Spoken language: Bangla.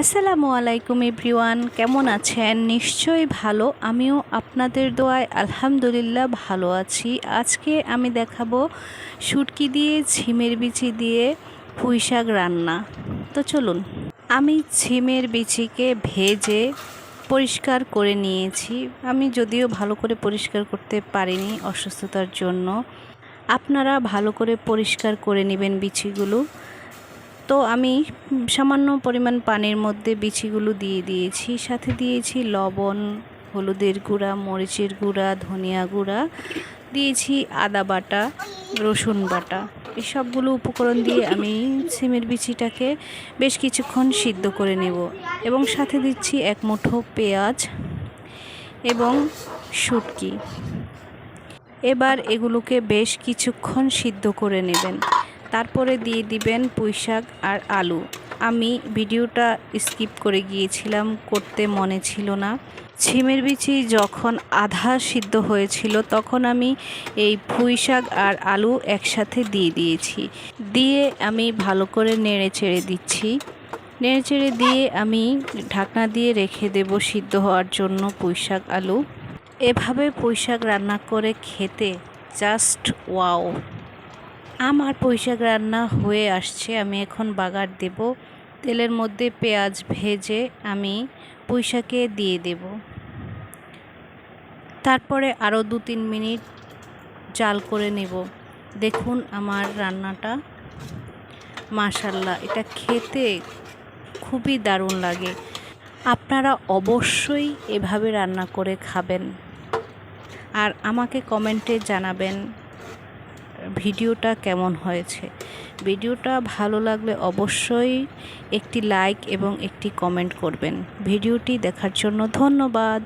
আসসালামু আলাইকুম এভরিওয়ান, কেমন আছেন? নিশ্চয়ই ভালো। আমিও আপনাদের দোয়ায় আলহামদুলিল্লাহ ভালো আছি। আজকে আমি দেখাবো শুটকি দিয়ে, ঝিমের বিচি দিয়ে পুঁই শাক রান্না। তো চলুন, আমি ঝিমের বিচিকে ভেজে পরিষ্কার করে নিয়েছি। আমি যদিও ভালো করে পরিষ্কার করতে পারিনি অসুস্থতার জন্য। আপনারা ভালো করে পরিষ্কার করে নেবেন বিচিগুলো। তো আমি সামান্য পরিমাণ পানির মধ্যে বিচিগুলো দিয়ে দিয়েছি। সাথে দিয়েছি লবণ, হলুদের গুঁড়া, মরিচের গুঁড়া, ধনিয়া গুঁড়া, দিয়েছি আদা বাটা, রসুন বাটা। এসবগুলো উপকরণ দিয়ে আমি সিমের বিচিটাকে বেশ কিছুক্ষণ সিদ্ধ করে নেব এবং সাথে দিচ্ছি এক মুঠো পেঁয়াজ এবং শুটকি। এবার এগুলোকে বেশ কিছুক্ষণ সিদ্ধ করে নেবেন। তারপরে দিয়ে দিবেন পুঁই শাক আর আলু। আমি ভিডিওটা স্কিপ করে গিয়েছিলাম, করতে মনে ছিল না। ছিমের বিচি যখন আধা সিদ্ধ হয়েছিল, তখন আমি এই পুঁই শাক আর আলু একসাথে দিয়ে দিয়েছি। দিয়ে আমি ভালো করে নেড়ে চেড়ে দিচ্ছি। নেড়ে চেড়ে দিয়ে আমি ঢাকনা দিয়ে রেখে দেব সিদ্ধ হওয়ার জন্য পুঁই শাক, আলু। এভাবে পুঁই শাক রান্না করে খেতে জাস্ট ওয়াও। আমার পুঁইশাক রান্না হয়ে আসছে, আমি এখন বাগার দেব। তেলের মধ্যে পেঁয়াজ ভেজে আমি পুঁইশাকে দিয়ে দেব। তারপরে আরও দু তিন মিনিট জাল করে নেব। দেখুন আমার রান্নাটা। মাশাল্লাহ, এটা খেতে খুবই দারুণ লাগে। আপনারা অবশ্যই এভাবে রান্না করে খাবেন। আর আমাকে কমেন্টে জানাবেন ভিডিওটা কেমন হয়েছে? ভিডিওটা ভালো লাগলে অবশ্যই একটি লাইক এবং একটি কমেন্ট করবেন। ভিডিওটি দেখার জন্য ধন্যবাদ।